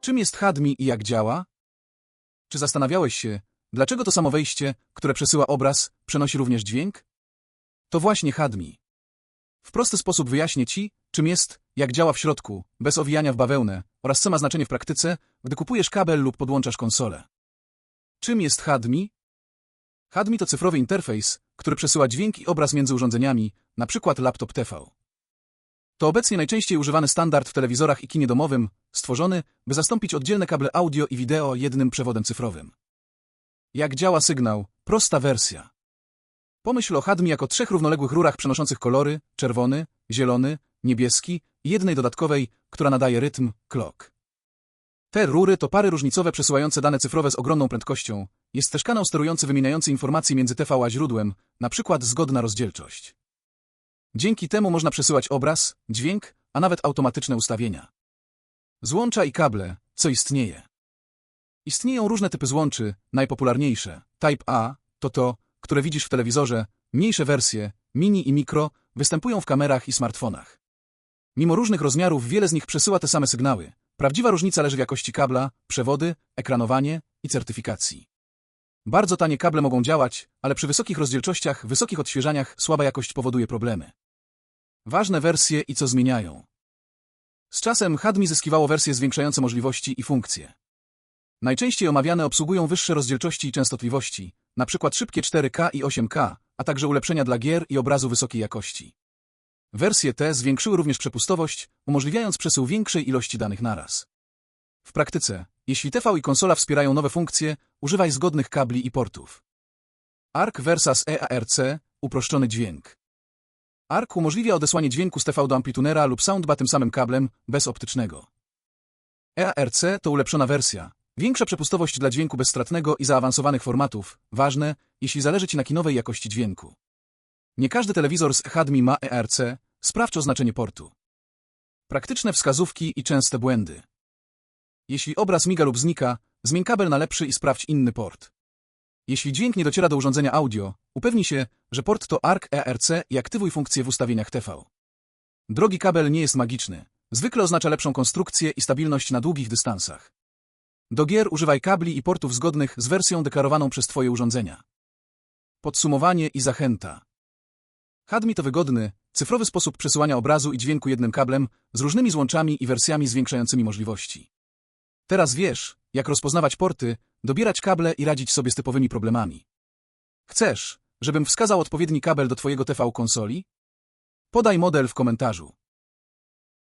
Czym jest HDMI i jak działa? Czy zastanawiałeś się, dlaczego to samo wejście, które przesyła obraz, przenosi również dźwięk? To właśnie HDMI. W prosty sposób wyjaśnię Ci, czym jest, jak działa w środku, bez owijania w bawełnę oraz co ma znaczenie w praktyce, gdy kupujesz kabel lub podłączasz konsolę. Czym jest HDMI? HDMI to cyfrowy interfejs, który przesyła dźwięk i obraz między urządzeniami, np. laptop TV. To obecnie najczęściej używany standard w telewizorach i kinie domowym, stworzony, by zastąpić oddzielne kable audio i wideo jednym przewodem cyfrowym. Jak działa sygnał? Prosta wersja. Pomyśl o HDMI jako trzech równoległych rurach przenoszących kolory, czerwony, zielony, niebieski i jednej dodatkowej, która nadaje rytm, clock. Te rury to pary różnicowe przesyłające dane cyfrowe z ogromną prędkością. Jest też kanał sterujący wymieniający informacje między TV a źródłem, na przykład zgodna rozdzielczość. Dzięki temu można przesyłać obraz, dźwięk, a nawet automatyczne ustawienia. Złącza i kable, co istnieje. Istnieją różne typy złączy, najpopularniejsze. Type A to to, które widzisz w telewizorze, mniejsze wersje, mini i mikro, występują w kamerach i smartfonach. Mimo różnych rozmiarów wiele z nich przesyła te same sygnały. Prawdziwa różnica leży w jakości kabla, przewody, ekranowanie i certyfikacji. Bardzo tanie kable mogą działać, ale przy wysokich rozdzielczościach, wysokich odświeżaniach słaba jakość powoduje problemy. Ważne wersje i co zmieniają. Z czasem HDMI zyskiwało wersje zwiększające możliwości i funkcje. Najczęściej omawiane obsługują wyższe rozdzielczości i częstotliwości, np. szybkie 4K i 8K, a także ulepszenia dla gier i obrazu wysokiej jakości. Wersje te zwiększyły również przepustowość, umożliwiając przesył większej ilości danych naraz. W praktyce, jeśli TV i konsola wspierają nowe funkcje, używaj zgodnych kabli i portów. ARC versus EARC – uproszczony dźwięk. ARC umożliwia odesłanie dźwięku z TV do amplitunera lub soundba tym samym kablem, bez optycznego. EARC to ulepszona wersja, większa przepustowość dla dźwięku bezstratnego i zaawansowanych formatów, ważne, jeśli zależy Ci na kinowej jakości dźwięku. Nie każdy telewizor z HDMI ma ERC, sprawdź oznaczenie portu. Praktyczne wskazówki i częste błędy. Jeśli obraz miga lub znika, zmień kabel na lepszy i sprawdź inny port. Jeśli dźwięk nie dociera do urządzenia audio, upewnij się, że port to ARC ERC i aktywuj funkcję w ustawieniach TV. Drogi kabel nie jest magiczny. Zwykle oznacza lepszą konstrukcję i stabilność na długich dystansach. Do gier używaj kabli i portów zgodnych z wersją deklarowaną przez Twoje urządzenia. Podsumowanie i zachęta. HDMI to wygodny, cyfrowy sposób przesyłania obrazu i dźwięku jednym kablem z różnymi złączami i wersjami zwiększającymi możliwości. Teraz wiesz, jak rozpoznawać porty, dobierać kable i radzić sobie z typowymi problemami. Chcesz, żebym wskazał odpowiedni kabel do Twojego TV konsoli? Podaj model w komentarzu.